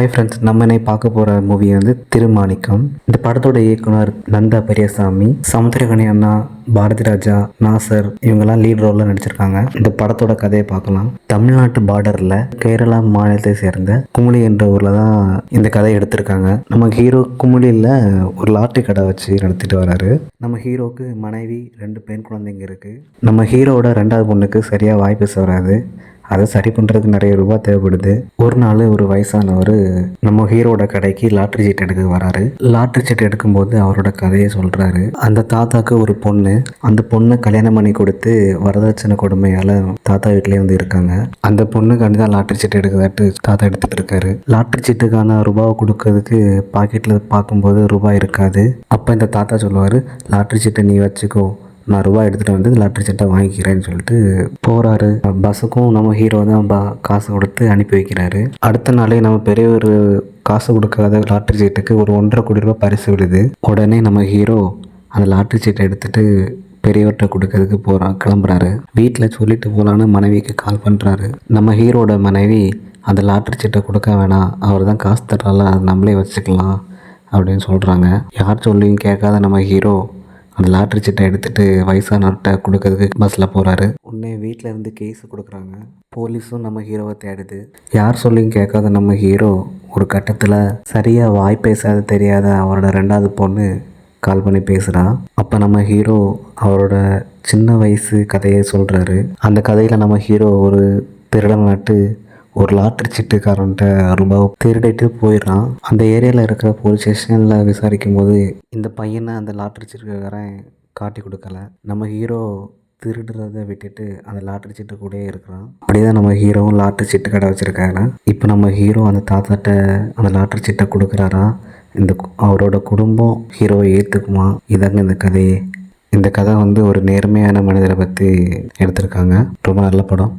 Hi friends நம்ம இன்னைக்கு பார்க்க போகிற மூவி வந்து திருமாணிக்கம். இந்த படத்தோட இயக்குனர் நந்தா பெரியசாமி சமுத்திரகணி அண்ணா பாரதி ராஜா நாசர் இவங்கெல்லாம் லீட் ரோலில் நடிச்சிருக்காங்க. இந்த படத்தோட கதையை பார்க்கலாம். தமிழ்நாட்டு பார்டரில் கேரளா மாநிலத்தை சேர்ந்த குமுளி என்ற ஊரில் தான் இந்த கதையை எடுத்திருக்காங்க. நம்ம ஹீரோ குமுளியில் ஒரு லாட்டரி கடை வச்சு நடத்திட்டு வராரு. நம்ம ஹீரோக்கு மனைவி ரெண்டு பெண் குழந்தைங்க இருக்குது நம்ம ஹீரோவோட ரெண்டாவது பொண்ணுக்கு சரியாக வாய்ப்பு வராது. அதை சரி பண்ணுறதுக்கு நிறைய ரூபாய் தேவைப்படுது. ஒரு நாள் ஒரு வயசானவர் நம்ம ஹீரோட கடைக்கு லாட்ரி சீட் எடுக்க வராரு. லாட்ரி சீட் எடுக்கும்போது அவரோட கதையை சொல்கிறாரு அந்த தாத்தாக்கு ஒரு பொண்ணு. அந்த பொண்ணை கல்யாணம் பண்ணி கொடுத்து வரதட்சணை கொடுமையால் தாத்தா வீட்டிலே வந்து இருக்காங்க. அந்த பொண்ணுக்காண்டி தான் லாட்ரி சீட் எடுக்கிறதாட்டு தாத்தா எடுத்துகிட்டு இருக்காரு. லாட்ரி சீட்டுக்கான ரூபாவை கொடுக்கறதுக்கு பாக்கெட்டில் பார்க்கும்போது ரூபாய் இருக்காது. அப்போ இந்த தாத்தா சொல்லுவார் லாட்ரி சீட்டை நீ வச்சுக்கோ. நான் ரூபாய் எடுத்துகிட்டு வந்து லாட்ரி சட்டை வாங்கிக்கிறேன்னு சொல்லிட்டு போகிறாரு பஸ்ஸுக்கும் நம்ம ஹீரோ தான் பா காசு கொடுத்து அனுப்பி வைக்கிறாரு. அடுத்த நாளே நம்ம பெரிய ஒரு காசு கொடுக்காத லாட்ரி சீட்டுக்கு ஒரு ஒன்றரை கோடி ரூபாய் பரிசு விடுது. உடனே நம்ம ஹீரோ அந்த லாட்ரி சீட்டை எடுத்துட்டு பெரியவர்கிட்ட கொடுக்கறதுக்கு போகிறான் கிளம்புறாரு. வீட்டில் சொல்லிட்டு போகலான்னு மனைவிக்கு கால் பண்ணுறாரு நம்ம ஹீரோட மனைவி அந்த லாட்ரி சீட்டை கொடுக்க வேணாம். அவர் தான் காசு தர்றால அது நம்மளே வச்சுக்கலாம் அப்படின்னு சொல்கிறாங்க யார் சொல்லியும் கேட்காத நம்ம ஹீரோ லாட்ரி சீட்டை எடுத்துகிட்டு வயசானவர்கிட்ட கொடுக்கறதுக்கு பஸ்ஸில் போகிறாரு உடனே வீட்டில் இருந்து கேஸ் கொடுக்குறாங்க. போலீஸும் நம்ம ஹீரோவை தேடுது. யார் சொல்லியும் கேட்காத நம்ம ஹீரோ ஒரு கட்டத்தில் சரியாக வாய் பேசாத தெரியாத அவரோட ரெண்டாவது பொண்ணு கால் பண்ணி பேசுகிறான் அப்போ நம்ம ஹீரோ அவரோட சின்ன வயசு கதையை சொல்கிறாரு அந்த கதையில் நம்ம ஹீரோ ஒரு திருடன் நட்டு ஒரு லாட்ரி சீட்டுக்காரன்ட்ட ரூபாய் திருடிட்டு போயிடுறான். அந்த ஏரியாவில் இருக்கிற போலீஸ் ஸ்டேஷனில் விசாரிக்கும் போது இந்த பையனை அந்த லாட்ரி சீட்டுக்காரன் காட்டி கொடுக்கல. நம்ம ஹீரோ திருடுறதை விட்டுட்டு அந்த லாட்ரி சீட்டு கூடயே இருக்கிறான். அப்படியே தான் நம்ம ஹீரோவும் லாட்ரி சீட்டு கடை வச்சுருக்காங்க. இப்போ நம்ம ஹீரோ அந்த தாத்தாட்ட அந்த லாட்ரி சீட்டை கொடுக்குறாரா? இந்த அவரோட குடும்பம் ஹீரோவை ஏற்றுக்குமா இதாங்க இந்த கதையே இந்த கதை வந்து ஒரு நேர்மையான மனிதரை பற்றி எடுத்திருக்காங்க. ரொம்ப நல்ல படம்.